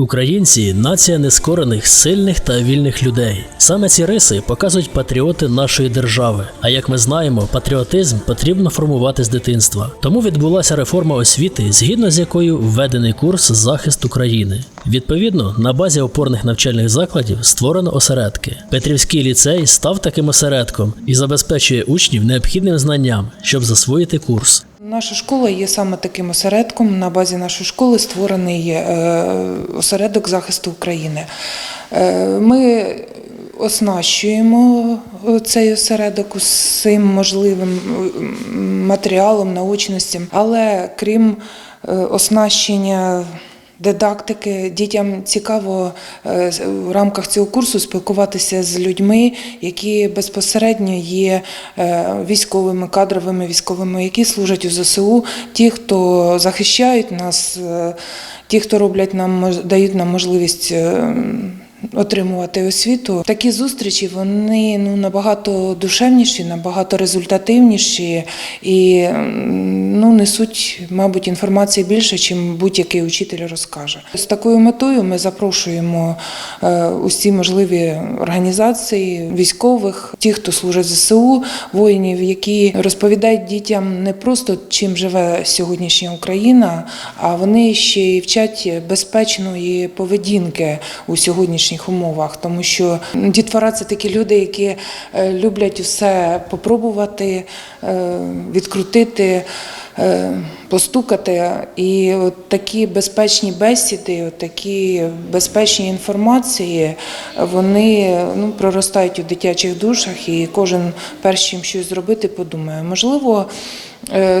Українці нація нескорених, сильних та вільних людей. Саме ці риси показують патріоти нашої держави. А як ми знаємо, патріотизм потрібно формувати з дитинства. Тому відбулася реформа освіти, згідно з якою введений курс захист України. Відповідно, на базі опорних навчальних закладів створено осередки. Петрівський ліцей став таким осередком і забезпечує учнів необхідним знанням, щоб засвоїти курс. Наша школа є саме таким осередком. На базі нашої школи створений е, осередок захисту України. Е, Ми оснащуємо е, цей осередок усім можливим матеріалом, наочністям, але крім оснащення. Дидактики дітям цікаво е, в рамках цього курсу спілкуватися з людьми, які безпосередньо є е, військовими, кадровими військовими, які служать у ЗСУ, ті, хто захищають нас, е, ті, хто роблять нам дають нам можливість. Отримувати освіту. Такі зустрічі вони ну набагато душевніші, набагато результативніші і ну несуть, мабуть, інформації більше, ніж будь-який учитель розкаже. З такою метою ми запрошуємо е, усі можливі організації військових, ті, хто служить ЗСУ, воїнів, які розповідають дітям не просто чим живе сьогоднішня Україна, а вони ще й вчать безпечної поведінки у сьогоднішніх умовах, тому що дітвора це такі люди, які е, люблять усе попробувати, е, відкрутити. е, Постукати і от такі безпечні бесіди, от такі безпечні інформації, вони ну, проростають у дитячих душах, і кожен перш чим щось зробити, подумає. Можливо,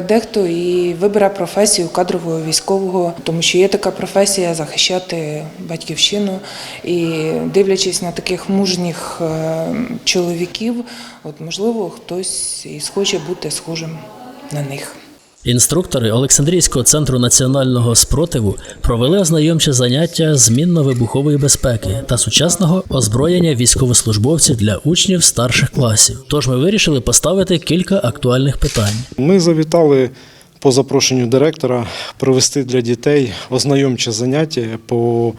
Дехто і вибере професію кадрового військового, тому що є така професія захищати батьківщину. І дивлячись на таких мужніх е, чоловіків, от можливо, хтось і схоче бути схожим на них. Інструктори Олександрійського центру національного спротиву провели ознайомче заняття з мінно-вибухової безпеки та сучасного озброєння військовослужбовців для учнів старших класів. Тож ми вирішили поставити кілька актуальних питань. Ми завітали по запрошенню директора провести для дітей ознайомче заняття по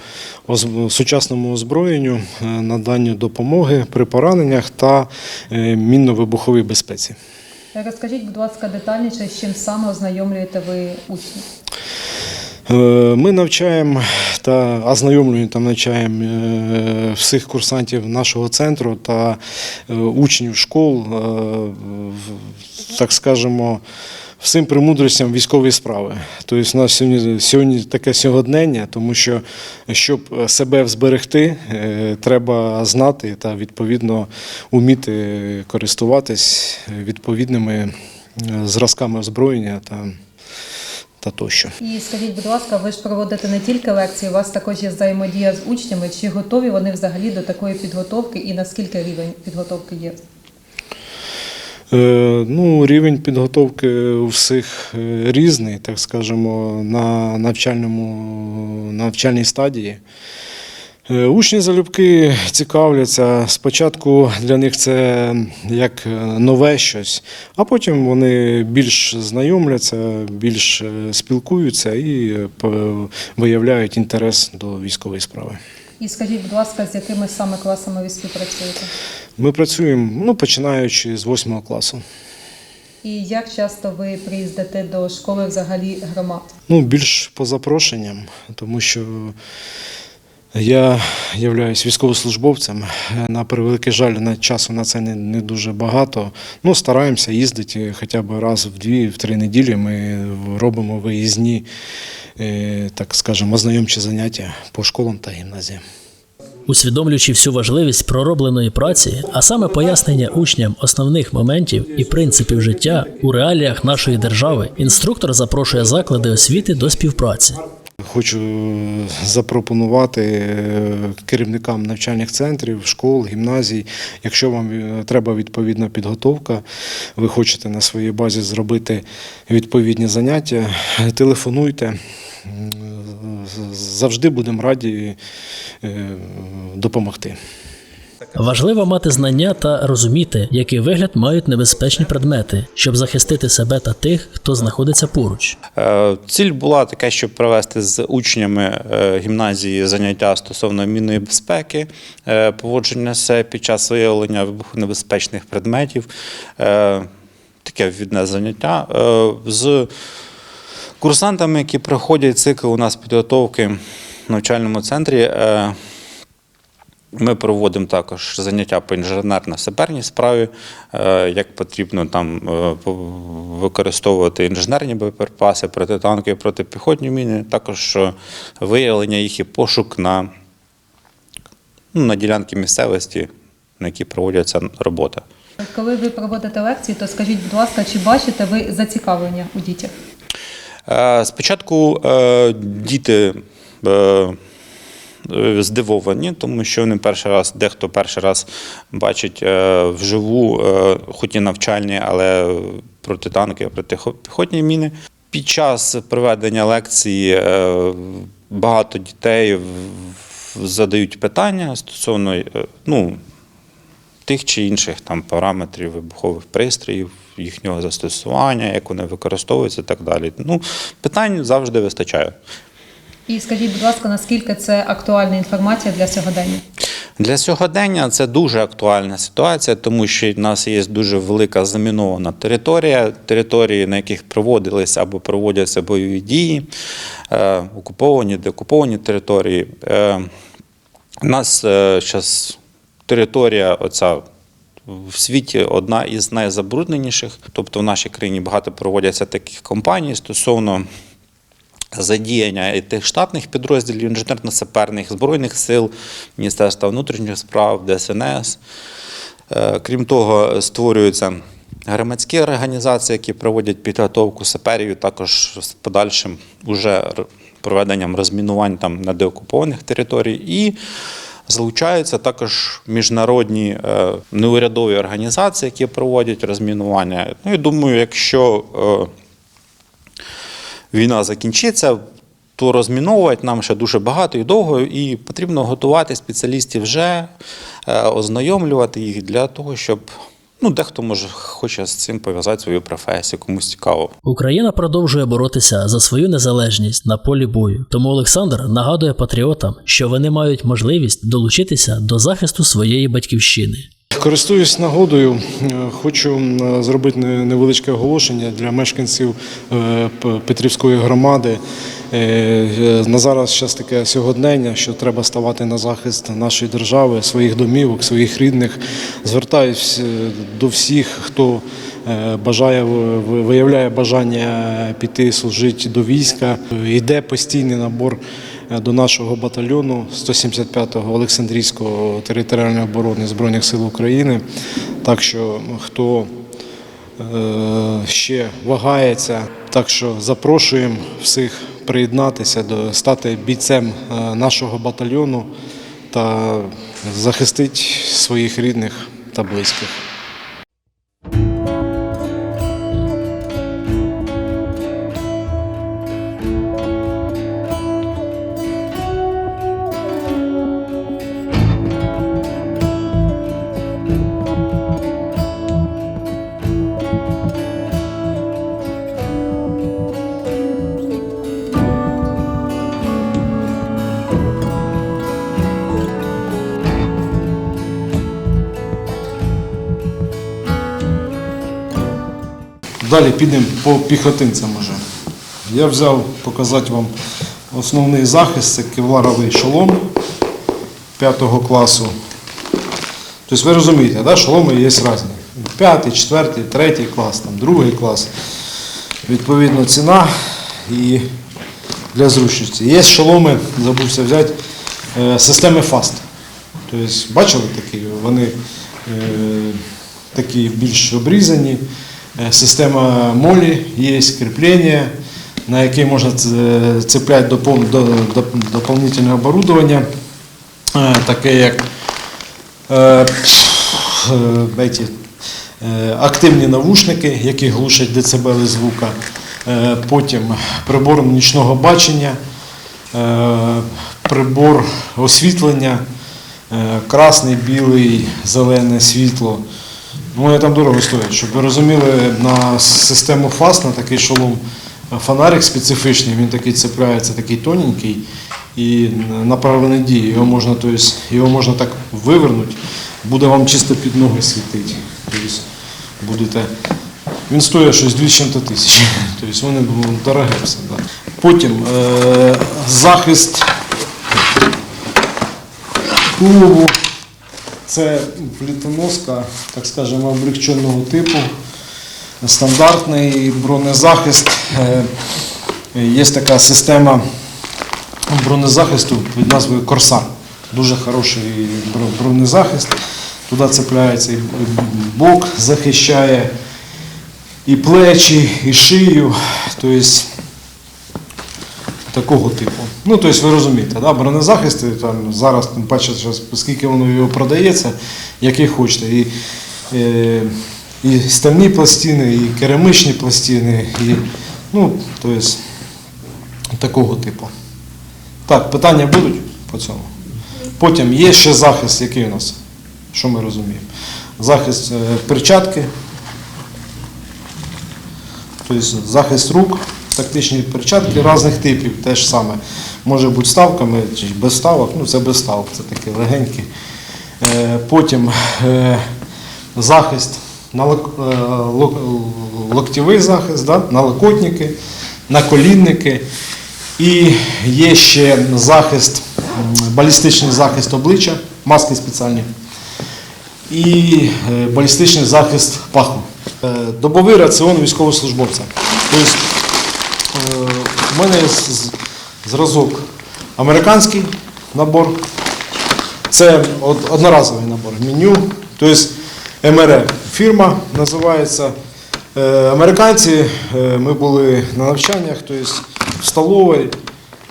сучасному озброєнню, е, наданню допомоги при пораненнях та е, мінно-вибуховій безпеці. Розкажіть, будь ласка, детальніше, з чим саме ознайомлюєте ви учнів? Е, Ми навчаємо та ознайомлюємо та навчаємо е, всіх курсантів нашого центру та е, учнів школ, так скажемо, всім премудростям військової справи. Тобто, у нас сьогодні, сьогодні таке сьогоднення, тому що щоб себе зберегти, е, треба знати та відповідно вміти користуватись відповідними е, зразками озброєння та, та тощо. І скажіть, будь ласка, ви ж проводите не тільки лекції, у вас також є взаємодія з учнями. Чи готові вони взагалі до такої підготовки і наскільки рівень підготовки є? Е, Ну, рівень підготовки у всіх е, різний, так скажемо, на навчальному навчальній стадії. Е, Учні залюбки цікавляться. Спочатку для них це як нове щось, а потім вони більш знайомляться, більш спілкуються і виявляють інтерес до військової справи. І скажіть, будь ласка, з якими саме класами ви співпрацюєте? Ми працюємо ну, починаючи з 8 класу. І як часто ви приїздите до школи взагалі громад? Ну, більш по запрошенням, тому що я являюсь військовослужбовцем. На превеликий жаль, на часу на це не, не дуже багато. Ну, стараємося їздити хоча б раз в дві, в три неділі. Ми робимо виїзні, е, так скажемо, ознайомчі заняття по школам та гімназіям. Усвідомлюючи всю важливість проробленої праці, а саме пояснення учням основних моментів і принципів життя у реаліях нашої держави, інструктор запрошує заклади освіти до співпраці. Хочу запропонувати е, керівникам навчальних центрів, школ, гімназій. Якщо вам е, треба відповідна підготовка, ви хочете на своїй базі зробити відповідні заняття, телефонуйте. Завжди будемо раді е, допомогти. Важливо мати знання та розуміти, який вигляд мають небезпечні предмети, щоб захистити себе та тих, хто знаходиться поруч. Е, Ціль була така, щоб провести з учнями е, гімназії заняття стосовно мінної безпеки, е, поводження під час виявлення вибухонебезпечних предметів. Таке відне заняття. З курсантами, які проходять цикл у нас підготовки в навчальному центрі. Ми проводимо також заняття по інженерно-саперній справі, е, як потрібно там е, використовувати інженерні боєприпаси, протитанкові, протипіхотні міни, також е, виявлення їх і пошук на, ну, на ділянки місцевості, на які проводяться роботи. Коли ви проводите лекції, то скажіть, будь ласка, чи бачите ви зацікавлення у дітях? Спочатку діти здивовані, тому що вони перший раз, дехто перший раз бачить е, вживу, е, хоч і навчальні, але протитанки, протипіхотні міни. Під час проведення лекції е, багато дітей задають питання стосовно е, ну, тих чи інших там параметрів вибухових пристроїв, їхнього застосування, як вони використовуються і так далі. Ну, питань завжди вистачає. І скажіть, будь ласка, наскільки це актуальна інформація для сьогодення? Для сьогодення це дуже актуальна ситуація, тому що в нас є дуже велика замінована територія, території, на яких проводилися або проводяться бойові дії, е, окуповані, деокуповані території. Е, у нас зараз територія оця в світі одна із найзабрудненіших. Тобто в нашій країні багато проводяться таких компаній стосовно задіяння і тих штатних підрозділів інженерно-саперних збройних сил, Міністерства внутрішніх справ, ДСНС. Е, Крім того, створюються громадські організації, які проводять підготовку саперів, також з подальшим уже проведенням розмінувань там на деокупованих територій. І залучаються також міжнародні е, неурядові організації, які проводять розмінування. Ну і думаю, якщо е, війна закінчиться, то розміновувати нам ще дуже багато і довго, і потрібно готувати спеціалістів вже, е, ознайомлювати їх для того, щоб ну, дехто може хоче з цим пов'язати свою професію, комусь цікаво. Україна продовжує боротися за свою незалежність на полі бою. Тому Олександр нагадує патріотам, що вони мають можливість долучитися до захисту своєї батьківщини. Користуюсь нагодою, хочу зробити невеличке оголошення для мешканців е, Петрівської громади. Е, На зараз зараз таке сьогодення, що треба ставати на захист нашої держави, своїх домівок, своїх рідних. Звертаюсь е, до всіх, хто бажає виявляє бажання піти служити до війська. Йде постійний набор до нашого батальйону 175-го Олександрійського територіальної оборони Збройних сил України. Так що хто е, ще вагається, так що запрошуємо всіх приєднатися до стати бійцем е, нашого батальйону та захистити своїх рідних та близьких. Далі підемо по піхотинцям уже. Я взяв показати вам основний захист, це кевларовий шолом 5 класу. Тобто ви розумієте, да, шоломи є різні. П'ятий, четвертий, третій клас, там, другий клас. Відповідно, ціна і для зручності. Є шоломи, забувся взяти, е, системи FAST. Тобто, бачили такі? Вони е, такі більш обрізані. Е, Система молі, є кріплення, на яке можна цепляти допом- до- до- оборудовання, е, таке як е, е, е, активні навушники, які глушать децибели звука, е, потім прибор нічного бачення, е, прибор освітлення, е, красний, білий, зелене, світло. Вони там дорого стоять. Щоб ви розуміли, на систему ФАС, на такий шолом, е, фонарик специфічний, він такий цепляється, такий тоненький і направлений дії. Його можна, тобто, його можна так вивернути, буде вам чисто під ноги світити. Тобто, будете він стоїть щось 2 тисяч. Тобто вони ну, дороге все. Да. Потім е, захист тулубу. Це плітоноска, так скажемо, облегченого типу. Стандартний бронезахист. Е, Є така система бронезахисту під назвою Корсар. Дуже хороший бронезахист. Туди цепляється і бок, захищає і плечі, і шию. Тобто такого типу. Ну, тобто ви розумієте, да? бронезахисти там зараз, тим паче, скільки воно його продається, який хочете. І, е, і стальні пластини, і керамичні пластини, і, ну, тобто, такого типу. Так, питання будуть по цьому? Потім є ще захист, який у нас, що ми розуміємо? Захист е, перчатки, тобто захист рук, тактичні перчатки різних типів, теж саме. Може бути ставками чи без ставок, ну це без ставок, це такі легенькі. Е, Потім е, захист, е, локтєвий захист, да? налокотники, наколінники. І є ще захист, балістичний захист обличчя, маски спеціальні і е, балістичний захист паху. Добовий раціон військовослужбовця. Тобто в мене зразок американський набор. Це одноразовий набор. Меню, тобто МРЕ фірма називається. Е, Американці, е, ми були на навчаннях, тобто в столовій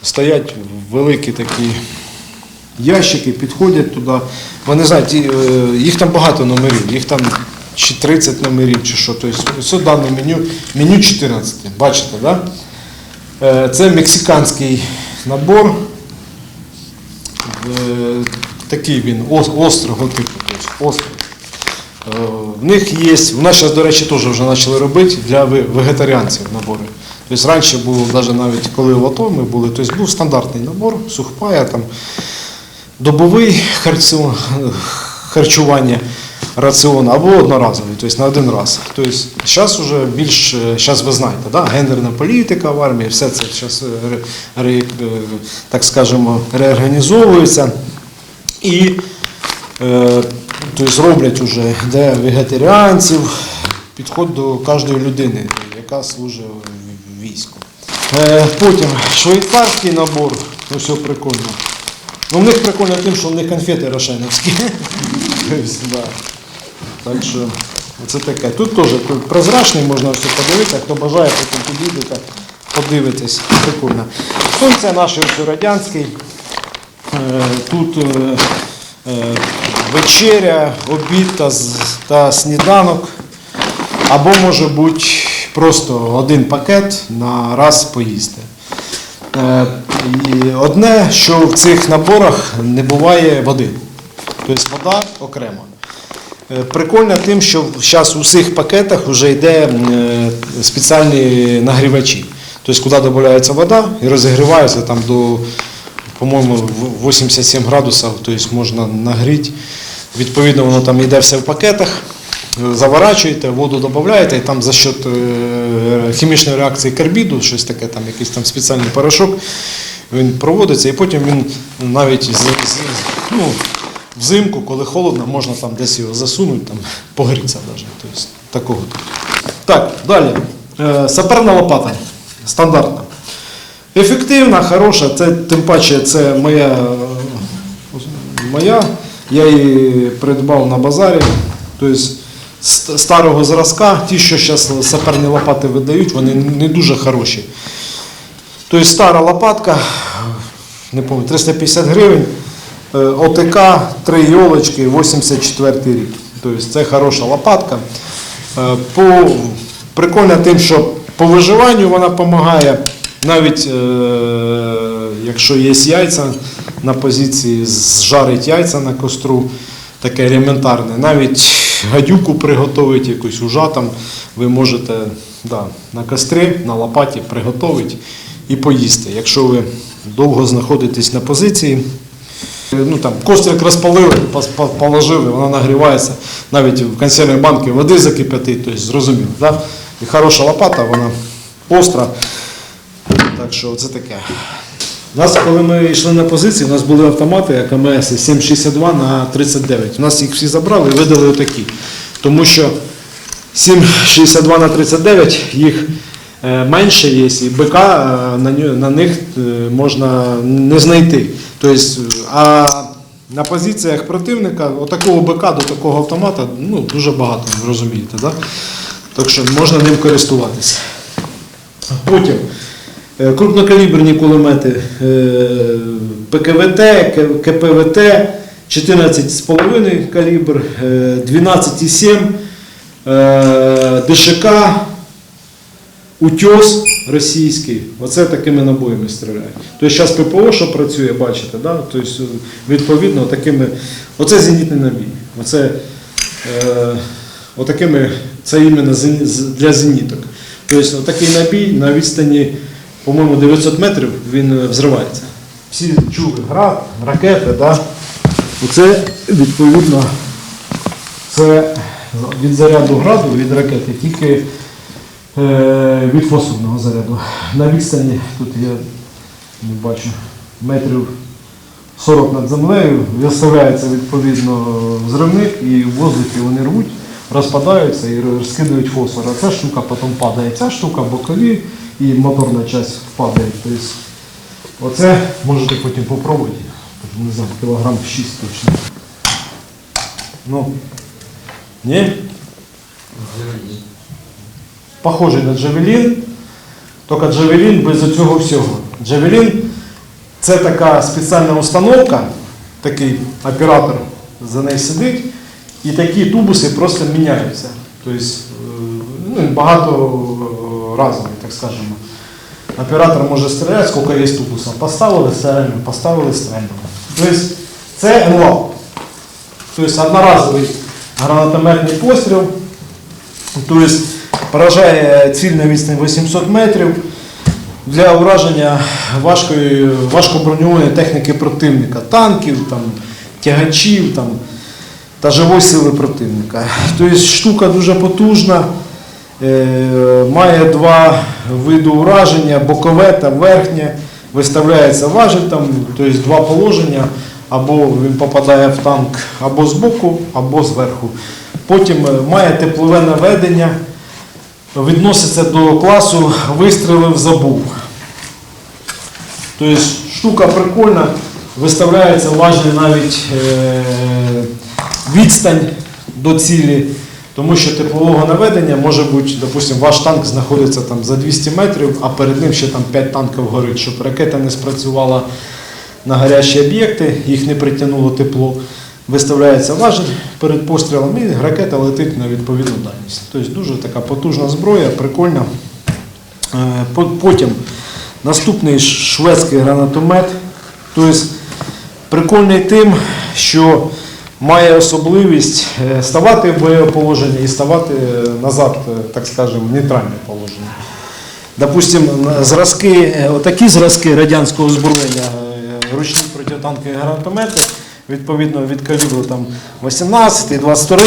стоять великі такі ящики, підходять туди. Вони знають, е, їх там багато номерів, їх там чи 30 номерів, чи що. Тобто, ось дане меню, меню 14, бачите, да? Е, Це мексиканський набор. Е, Такий він ос- острого типу, острий. Е, В них є, у нас зараз, до речі, теж вже почали робити для вегетаріанців набори. Тобто раніше було, навіть коли в АТО ми були, тобто був стандартний набор, сухпая, там, добовий харчування раціон або одноразовий, тобто на один раз. Тобто зараз вже більш, зараз ви знаєте, да? гендерна політика в армії, все це зараз, так скажемо, реорганізовується. І е, тобто роблять вже де вегетаріанців, підход до кожної людини, яка служить в війську. Е, потім швейцарський набор, ось все прикольно. Ну, в них прикольно тим, що в них конфети рошеновські. Тобто, да. Так що це таке. Тут теж прозрачний, можна все подивитися, хто бажає, потім підійдете, подивитесь. Прикольно. Сонце наше ось радянський. Е, Тут е, е, вечеря, обід та, та сніданок. Або може бути просто один пакет на раз поїсти. І Одне, що в цих наборах не буває води. Тобто вода окремо. Е, Прикольно тим, що зараз у всіх пакетах вже йде е, спеціальні нагрівачі. Тобто, куди додається вода і розігрівається там до, по-моєму, 87 градусів, тобто можна нагріти. Відповідно, воно там йде все в пакетах. Заворачуєте, воду додаєте, і там за счет е, хімічної реакції карбіду, щось таке, там якийсь там спеціальний порошок, він проводиться, і потім він навіть ну, взимку, коли холодно, можна там десь його засунути, там, погрітися навіть. Тобто, такого. Так, далі. Е, Саперна лопата. Стандартна. Ефективна, хороша, це тим паче це моя, моя. Я її придбав на базарі. Тобто старого зразка, ті, що зараз саперні лопати видають, вони не дуже хороші. Тобто стара лопатка, не пам'ятаю, 350 гривень, ОТК, три йолочки, 84 рік. Тобто це хороша лопатка. Е, По, прикольно тим, що по виживанню вона допомагає, навіть е, якщо є яйця, на позиції, зжарить яйця на костру, таке елементарне. Навіть гадюку приготувати, якусь ужа там ви можете да, на кострі, на лопаті приготувати і поїсти. Якщо ви довго знаходитесь на позиції, Ну там кострик розпалили, положили, вона нагрівається. Навіть в консервній банці води закипятить, тобто зрозуміло. Да? І хороша лопата, вона остра. Так що це таке. У нас, коли ми йшли на позиції, у нас були автомати АКМС 762 на 39. У нас їх всі забрали і видали отакі. Тому що 7,62 на 39 їх е, менше є, і БК е, на, них е, можна не знайти. Тобто, а на позиціях противника отакого БК до такого автомата ну, дуже багато, ви розумієте. Да? Так що можна ним користуватися. Потім е, крупнокаліберні кулемети е, ПКВТ, КПВТ, 14,5 калібр, е, 12,7, е, ДШК, Утьос російський. Оце такими набоями стріляють. Тобто зараз ППО, що працює, бачите, да? тобто, відповідно такими. Оце зенітний набій. Оце, е, отакими, це іменно для зеніток. Тобто такий набій на відстані, по-моєму, 900 метрів він е, взривається. Всі чули град, ракети, да? Оце відповідно це від заряду граду, від ракети, тільки від фосфорного заряду. На відстані, тут я не бачу, метрів 40 над землею, виставляється відповідно взривник і в воздухі вони рвуть, розпадаються і розкидають фосфор. А ця штука потім падає. Ця штука бокові і моторна частина падає. Тобто, оце можете потім попробувати. Не знаю, кілограм 6 точно. Ну, ні? Похожий на Джавелін, тільки Джавелін без цього всього. Джавелін це така спеціальна установка, такий оператор за нею сидить, і такі тубуси просто міняються. Тобто ну, багато е, разовий, так скажемо. Оператор може стріляти, скільки є тубусів. Поставили стрельну, поставили стрельну. Тобто це НЛАП. Тобто одноразовий гранатометний постріл. Тобто поражає ціль на відстані 800 метрів для ураження важкої, важкоброньованої техніки противника, танків, там, тягачів там, та живої сили противника. Тобто штука дуже потужна, е, має два види ураження, бокове та верхнє. Виставляється важіль, там, тобто два положення, або він попадає в танк або боку, або зверху. Потім е, має теплове наведення, відноситься до класу вистрілив забув. Тобто штука прикольна, виставляється важливо навіть е, відстань до цілі, тому що теплового наведення може бути, допустимо, ваш танк знаходиться там за 200 метрів, а перед ним ще там 5 танків горить, щоб ракета не спрацювала на гарячі об'єкти, їх не притягнуло тепло. Виставляється важіль перед пострілом і ракета летить на відповідну дальність. Тобто дуже така потужна зброя, прикольна. Е, Потім наступний шведський гранатомет. Тобто прикольний тим, що має особливість е, ставати в бойове положення і ставати назад, е, так скажемо, в нейтральне положення. Допустим, зразки, отакі зразки радянського озброєння, ручні протитанкові гранатомети, відповідно від калібру там 18, 22,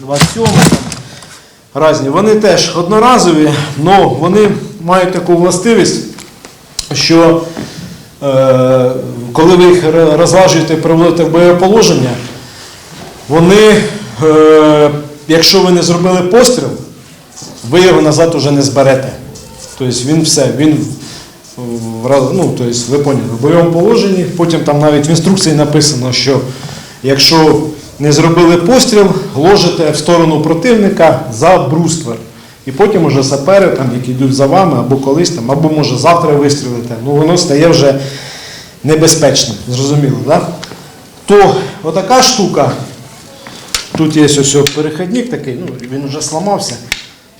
27, там, різні. Вони теж одноразові, але вони мають таку властивість, що е, коли ви їх розважуєте і приводите в бойове положення, вони, е, якщо ви не зробили постріл, ви його назад уже не зберете. Тобто він все, він ну, тобто, ви поняли, в бойовому положенні, потім там навіть в інструкції написано, що якщо не зробили постріл, ложите в сторону противника за бруствер. І потім уже сапери, там, які йдуть за вами, або колись там, або може завтра вистрілите, ну воно стає вже небезпечним, зрозуміло, так? То отака штука, тут є ось перехідник такий, ну, він вже сламався.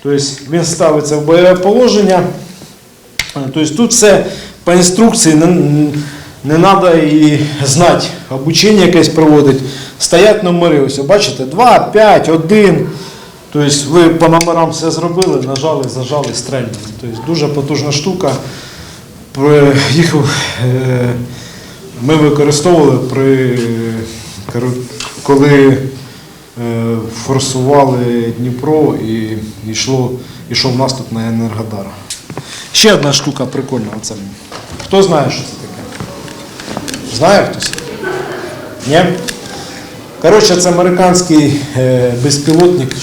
Тобто він ставиться в бойове положення. Тобто тут все по інструкції на- не треба і знати, обучення якесь проводить. Стоять номери, ось бачите, 2, 5, 1. Тобто ви по номерам все зробили, нажали, зажали, стрельнули. Тобто дуже потужна штука. Їх е, ми використовували при коли е, форсували Дніпро і йшов наступ на Енергодар. Ще одна штука прикольна. Оце. Хто знає, що це таке? Знає хтось? Ні? Коротше, це американський е, безпілотник,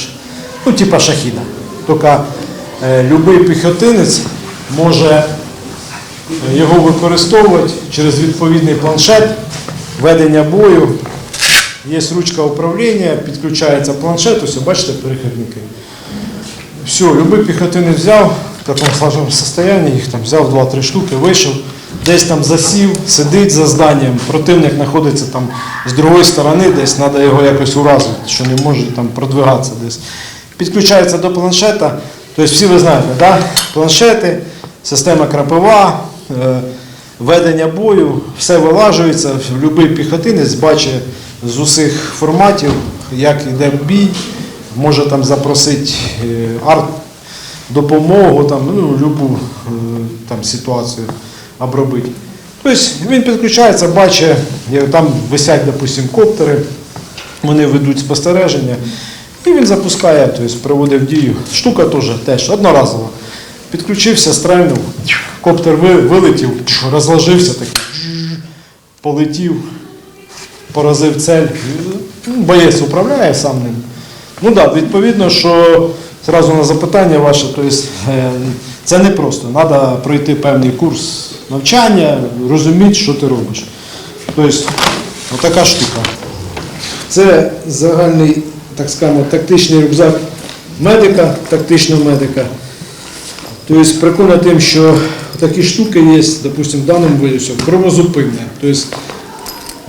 ну, типа шахіда. Тільки е, будь-який піхотинець може е, його використовувати через відповідний планшет, ведення бою. Є ручка управління, підключається планшет, ось бачите перехідники. Все, любий піхотинець взяв в такому сложному стані, їх там взяв 2-3 штуки, вийшов, десь там засів, сидить за зданням, противник знаходиться там з другої сторони, десь треба його якось уразити, що не може там продвигатися десь. Підключається до планшета, тобто всі ви знаєте, да? планшети, система крапива, е, ведення бою, все вилажується, будь-який піхотинець бачить з усіх форматів, як йде бій, може там запросити е, арт допомогу, там, ну, любу е, там, ситуацію обробити. Тобто він підключається, бачить, як там висять, допустим, коптери, вони ведуть спостереження, і він запускає, тобто проводить в дію. Штука теж, теж одноразова. Підключився, стрельнув, коптер вилетів, розложився такий, полетів, поразив цель. Боєць управляє сам ним. Ну так, да, відповідно, що зразу на запитання ваше, то есть, е, це не просто. Треба пройти певний курс навчання, розуміти, що ти робиш. Тобто, отака штука. Це загальний, так скажемо, тактичний рюкзак медика, тактичного медика. Тобто прикольно тим, що такі штуки є, допустимо, в даному випадку, кровозупинне. Тобто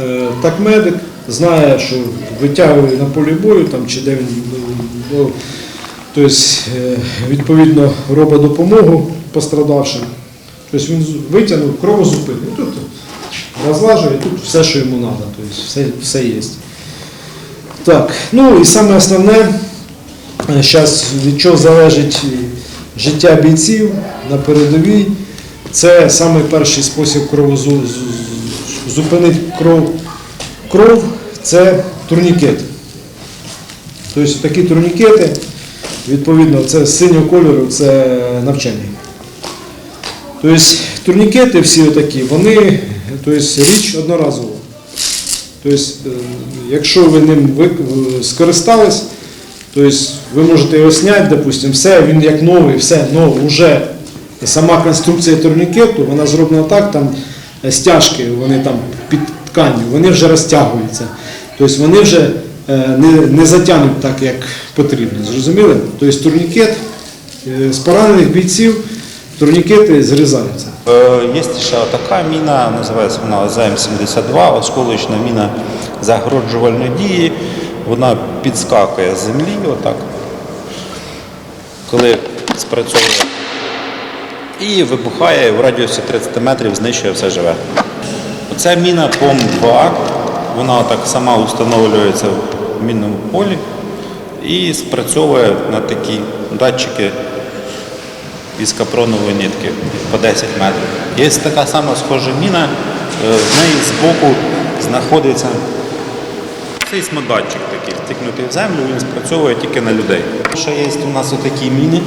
Е, Так медик знає, що витягує на полі бою там, чи де він ну, тобто, е, відповідно робить допомогу пострадавшим. Тобто він витягнув кровозупину. І Тут розлажує, тут все, що йому треба, тобто все, все є. Так, ну і саме основне, зараз від чого залежить життя бійців на передовій, це саме перший спосіб кровозу зупинити кров. Кров це турнікет. Тобто такі турнікети, відповідно, це синього кольору, це навчання. Тобто турнікети всі такі, вони тобто, річ одноразова. Тобто, е, якщо ви ним скористались, тобто ви можете його зняти, допустимо, все, він як новий, все нове, вже сама конструкція турнікету, вона зроблена так, там е, стяжки, вони там під тканню, вони вже розтягуються. Тобто вони вже не, не затягнуть так, як потрібно. Зрозуміли? Тобто турнікет е, з поранених бійців, турнікети зрізаються. Е, Є ще така міна, називається вона ЗМ-72, осколочна міна загороджувальної дії. Вона підскакує з землі, отак, коли спрацьовує. І вибухає в радіусі 30 метрів, знищує все живе. Оця міна ПОМ-2, вона так сама встановлюється в мінному полі і спрацьовує на такі датчики із капронової нитки по 10 метрів. Є така сама схожа міна, е, в неї збоку знаходиться сейсмодатчик такий, втикнутий в землю, він спрацьовує тільки на людей. Ще є у нас отакі міни,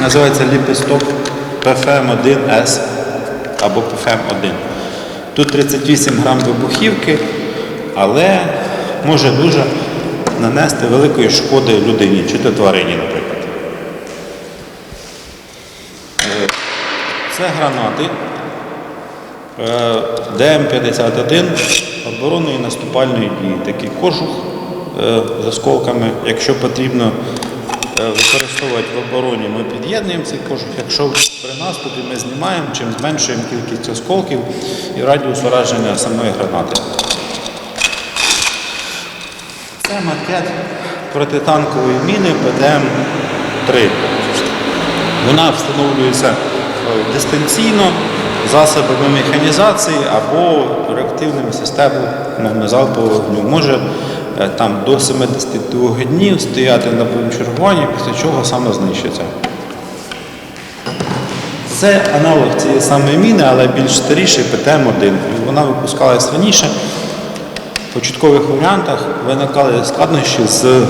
називається ліпісток PFM1S або PFM1. Тут 38 грам вибухівки, але може дуже нанести великої шкоди людині чи то тварині, наприклад. Це гранати е, ДМ-51 оборонної наступальної дії. Такий кожух е, з осколками. Якщо потрібно е, використовувати в обороні, ми під'єднуємо цей кожух. Якщо при наступі ми знімаємо, чим зменшуємо кількість осколків і радіус ураження самої гранати. Це макет протитанкової міни ПДМ-3. Вона встановлюється е, дистанційно, засобами механізації або реактивними системами залпового вогню. Може е, там до 72 днів стояти на чергуванні, після чого саме знищиться. Це аналог цієї самої міни, але більш старіший ПТМ-1. Вона випускалась раніше. Початкових варіантах виникали складнощі з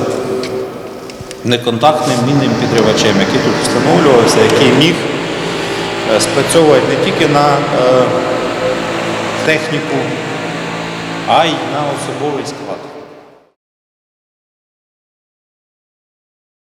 неконтактним мінним підривачем, який тут встановлювався, який міг е, спрацьовувати не тільки на е, техніку, а й на особовий.